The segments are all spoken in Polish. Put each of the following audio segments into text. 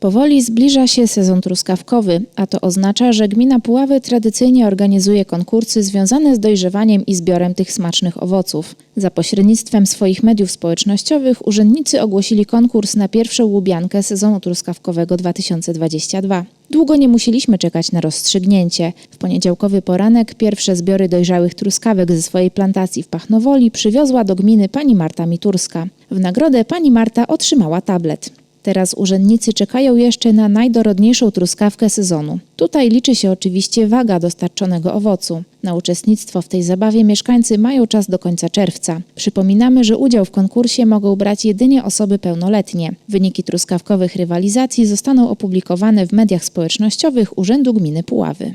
Powoli zbliża się sezon truskawkowy, a to oznacza, że gmina Puławy tradycyjnie organizuje konkursy związane z dojrzewaniem i zbiorem tych smacznych owoców. Za pośrednictwem swoich mediów społecznościowych urzędnicy ogłosili konkurs na pierwszą łubiankę sezonu truskawkowego 2022. Długo nie musieliśmy czekać na rozstrzygnięcie. W poniedziałkowy poranek pierwsze zbiory dojrzałych truskawek ze swojej plantacji w Pachnowoli przywiozła do gminy pani Marta Miturska. W nagrodę pani Marta otrzymała tablet. Teraz urzędnicy czekają jeszcze na najdorodniejszą truskawkę sezonu. Tutaj liczy się oczywiście waga dostarczonego owocu. Na uczestnictwo w tej zabawie mieszkańcy mają czas do końca czerwca. Przypominamy, że udział w konkursie mogą brać jedynie osoby pełnoletnie. Wyniki truskawkowych rywalizacji zostaną opublikowane w mediach społecznościowych Urzędu Gminy Puławy.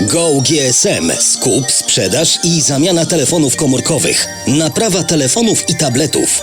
Go GSM. Skup, sprzedaż i zamiana telefonów komórkowych. Naprawa telefonów i tabletów.